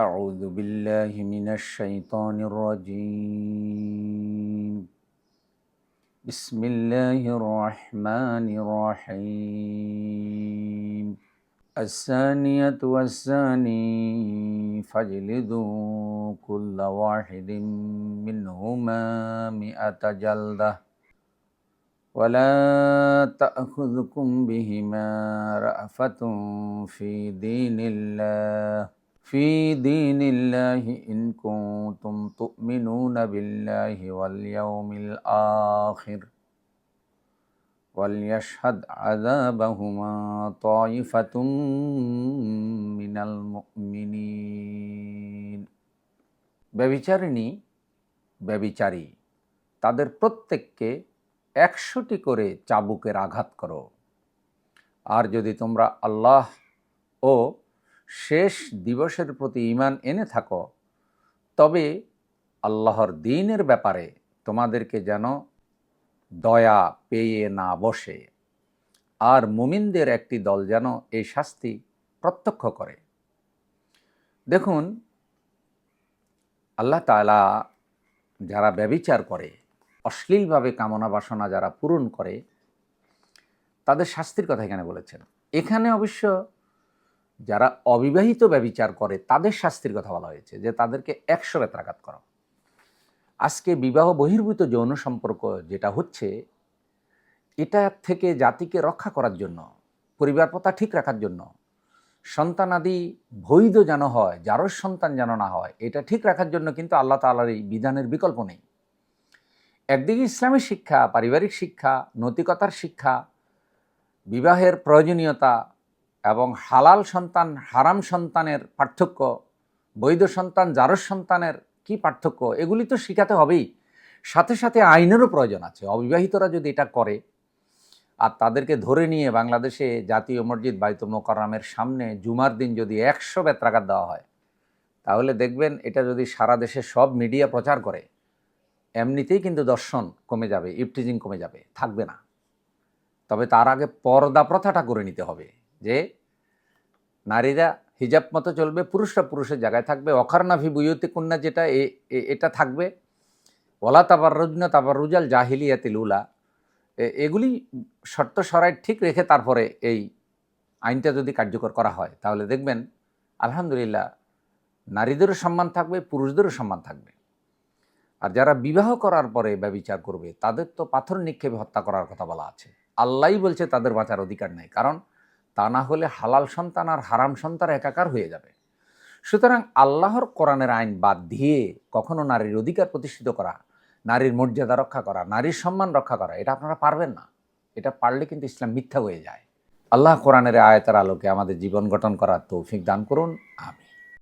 أعوذ بالله من الشيطان الرجيم. بسم الله الرحمن الرحيم. الثانية والثاني فاجلدوا كل واحد منهما مئة جلدة ولا تأخذكم بهما رأفة في دين الله. في دين الله إن كنتم تؤمنون بالله واليوم الآخر وليشهد عذابهما طائفة من المؤمنين ব্যবিচারিণী ব্যবিচারী তাদের প্রত্যেককে একশোটি করে চাবুকের আঘাত করো আর যদি তোমরা আল্লাহ ও শেষ দিবসের প্রতি ঈমান এনে থাকো। তবে আল্লাহর দিনের ব্যাপারে তোমাদেরকে যেন দয়া পেয়ে না বসে। আর মুমিনদের একটি দল যেন এই শাস্তি প্রত্যক্ষ করে। দেখুন, আল্লাহ তাআলা যারা ব্যবিচার করে, অশ্লীলভাবে কামনা বাসনা যারা পূরণ করে, তাদের শাস্তির কথা এখানে বলেছেন। এখানে অবশ্য যারা অবিবাহিত ব্যবিচার করে, তাদের শাস্তির কথা বলা হয়েছে যে তাদেরকে একশো বেত্রাঘাত করা। আজকে বিবাহ বহির্ভূত যৌন সম্পর্ক যেটা হচ্ছে, এটা থেকে জাতিকে রক্ষা করার জন্য, পরিবার প্রথা ঠিক রাখার জন্য সন্তানাদি বৈধ যেন হয় যারও সন্তান যেন না হয়, এটা ঠিক রাখার জন্য কিন্তু আল্লাহ তালার এই বিধানের বিকল্প নেই। একদিকে ইসলামী শিক্ষা, পারিবারিক শিক্ষা, নৈতিকতার শিক্ষা, বিবাহের প্রয়োজনীয়তা এবং হালাল সন্তান হারাম সন্তানের পার্থক্য, বৈধ সন্তান জারস সন্তানের কি পার্থক্য, এগুলি তো শেখাতে হবেই। সাথে সাথে আইনেরও প্রয়োজন আছে। অবিবাহিতরা যদি এটা করে, আর তাদেরকে ধরে নিয়ে বাংলাদেশে জাতীয় মসজিদ বাইতুল মোকাররামের সামনে জুমার দিন যদি একশো বেত্রাঘাত দেওয়া হয়, তাহলে দেখবেন এটা যদি সারা দেশে সব মিডিয়া প্রচার করে, এমনিতেই কিন্তু দর্শন কমে যাবে ইফটিজিং কমে যাবে, থাকবে না। তবে তার আগে পর্দা প্রথাটা করে নিতে হবে যে নারীরা হিজাব মতো চলবে, পুরুষরা পুরুষের জায়গায় থাকবে। অখারনাভি বুয়তি কন্যা যেটা এটা থাকবে। ওলা তাবার রুজনা তাবার রুজাল জাহিলিয়াতিল উলা এগুলি শর্ত সরাই ঠিক রেখে তারপরে এই আইনটা যদি কার্যকর করা হয়, তাহলে দেখবেন, আলহামদুলিল্লাহ, নারীদেরও সম্মান থাকবে, পুরুষদেরও সম্মান থাকবে। আর যারা বিবাহ করার পরে ব্যবিচার করবে, তাদের তো পাথর নিক্ষেপে হত্যা করার কথা বলা আছে। আল্লাহই বলছে তাদের বাঁচার অধিকার নেই। কারণ তা না হলে হালাল সন্তান আর হারাম সন্তান একাকার হয়ে যাবে। সুতরাং আল্লাহর কোরআনের আইন বাদ দিয়ে কখনো নারীর অধিকার প্রতিষ্ঠিত করা, নারীর মর্যাদা রক্ষা করা, নারীর সম্মান রক্ষা করা, এটা আপনারা পারবেন না। এটা পারলে কিন্তু ইসলাম মিথ্যা হয়ে যায়। আল্লাহ কোরআনের আয়তার আলোকে আমাদের জীবন গঠন করার তৌফিক দান করুন। আমিন।